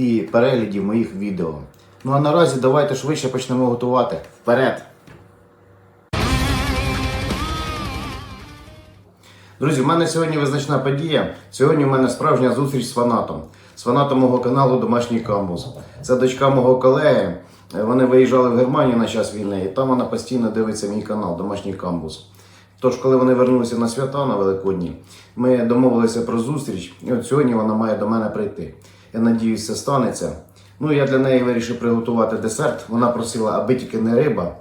і переглядів моїх відео. Ну а наразі давайте швидше почнемо готувати. Вперед! Друзі, в мене сьогодні визначна подія. Сьогодні в мене справжня зустріч з фанатом. З фанатом мого каналу Домашній Камбус. Це дочка мого колеги. Вони виїжджали в Германію на час війни, і там вона постійно дивиться мій канал Домашній Камбус. Тож, коли вони вернулися на свята на Великодні, ми домовилися про зустріч, і от сьогодні вона має до мене прийти. Я надіюсь, це станеться. Ну, я для неї вирішив приготувати десерт. Вона просила, аби тільки не риба.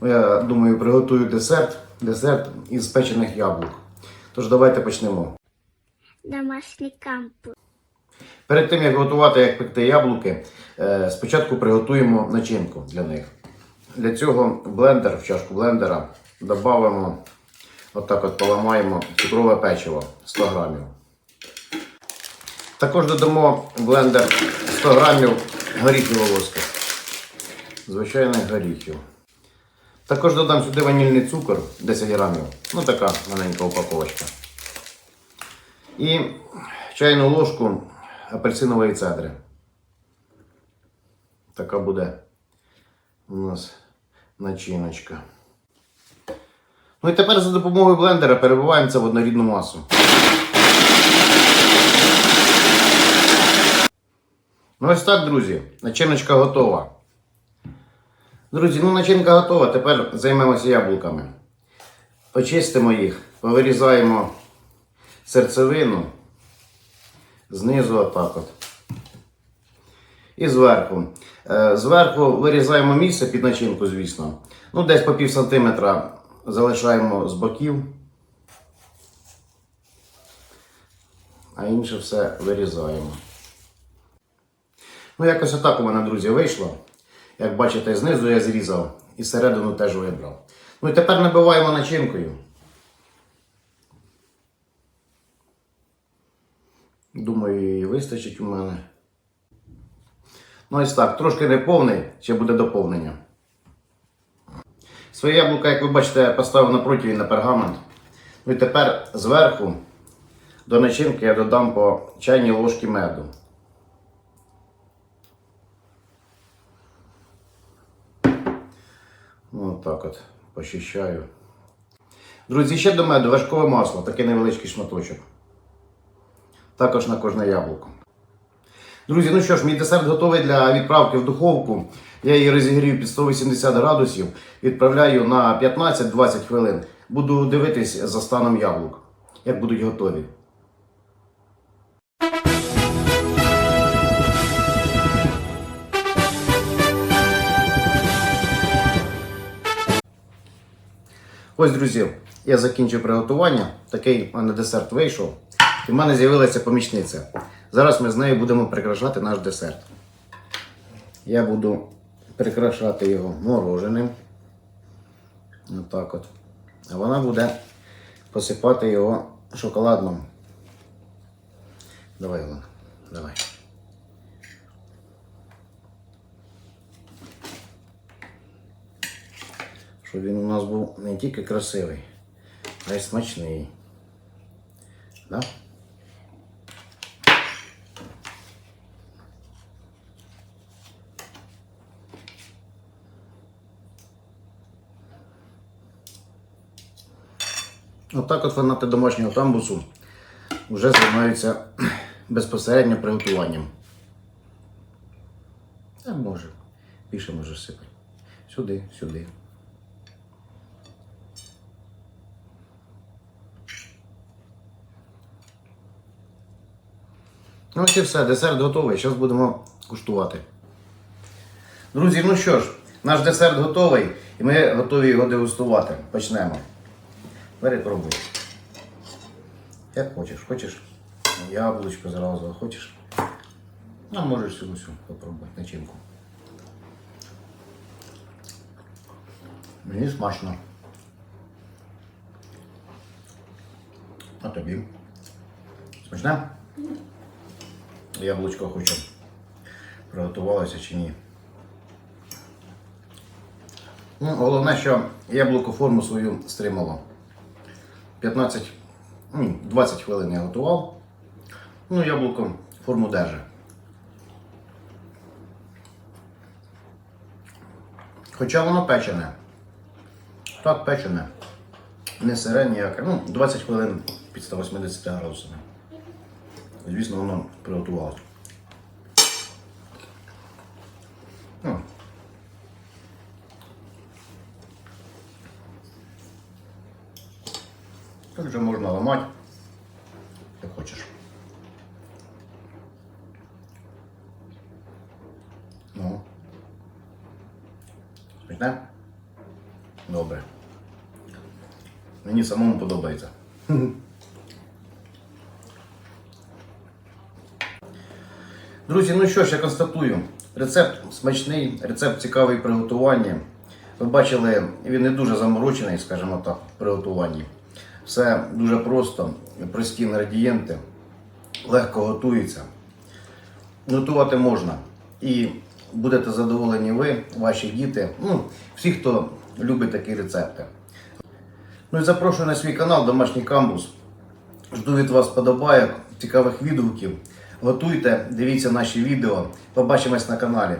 Ну, я думаю, приготую десерт, десерт із печених яблук. Тож давайте почнемо. Домашній кампус. Перед тим як готувати, як пекти яблуки, е, спочатку приготуємо начинку для них. Для цього в блендер, в чашку блендера додамо, отак от поламаємо цукрове печиво 100 грамів. Також додамо блендер 100 грамів горіхів волоски. Звичайних горіхів. Також додам сюди ванільний цукор 10 грамів. Ну така маленька упаковочка. І чайну ложку апельсинової цедри. Така буде у нас начиночка. Ну і тепер за допомогою блендера перебиваємо це в однорідну масу. Ну ось так, друзі, начиночка готова. Друзі, ну начинка готова. Тепер займемося яблуками. Очистимо їх, повирізаємо серцевину знизу отак от. І зверху. Е, Зверху вирізаємо місце під начинку, звісно. Ну, десь по пів сантиметра залишаємо з боків. А інше все вирізаємо. Ну, якось отак у мене, друзі, вийшло. Як бачите, знизу я зрізав і середину теж вибрав. Ну і тепер набиваємо начинкою. Думаю, її вистачить у мене. Ну ось так, трошки не повний, ще буде доповнення. Своє яблука, як ви бачите, я поставив на противень на пергамент. Ну і тепер зверху до начинки я додам по чайній ложці меду. Так от почищаю. Друзі, ще до меду вершкове масло, такий невеличкий шматочок. Також на кожне яблуко. Друзі, ну що ж, мій десерт готовий для відправки в духовку. Я її розігрію під 180 градусів, відправляю на 15-20 хвилин. Буду дивитись за станом яблук, як будуть готові. Ось, друзі, я закінчив приготування. Такий мене десерт вийшов. І в мене з'явилася помічниця. Зараз ми з нею будемо прикрашати наш десерт. Я буду прикрашати його мороженим. Отак от. А вона буде посипати його шоколадом. Давай, Олена, давай. Щоб він у нас був не тільки красивий, а й смачний. Да? Отак от фанати домашнього тамбусу вже займаються безпосередньо приготуванням. А може, більше може сипати. Сюди, сюди. Ну ось і все, десерт готовий. Зараз будемо куштувати. Друзі, ну що ж, наш десерт готовий і ми готові його дегустувати. Почнемо. Перепробуй. Як хочеш, хочеш? Яблучко зразу, хочеш? А можеш сюди всю попробувати начинку. Мені смачно. А тобі? Смачне? Яблучко хочу. Приготувалося чи ні. Ну, головне, що яблуко форму свою стримало. 15, 20 хвилин я готував. Ну, яблуко форму держить. Хоча воно печене. Так, печене. Не сире ніяке. Ну, 20 хвилин під 180 градусами. Звісно, воно приготувалося. Ну. Тут вже можна ламати, як хочеш. Ну. Смачне? Добре. Мені самому подобається. Друзі, ну що ж, я констатую. Рецепт смачний, рецепт цікавий в приготуванні. Ви бачили, він не дуже заморочений, скажімо так, в приготуванні. Все дуже просто, прості інгредієнти, легко готується. Готувати можна. І будете задоволені ви, ваші діти, ну, всі, хто любить такі рецепти. Ну і запрошую на свій канал Домашній камбус. Жду від вас подобайок, цікавих відгуків. Готуйте, дивіться наші відео. Побачимось на каналі.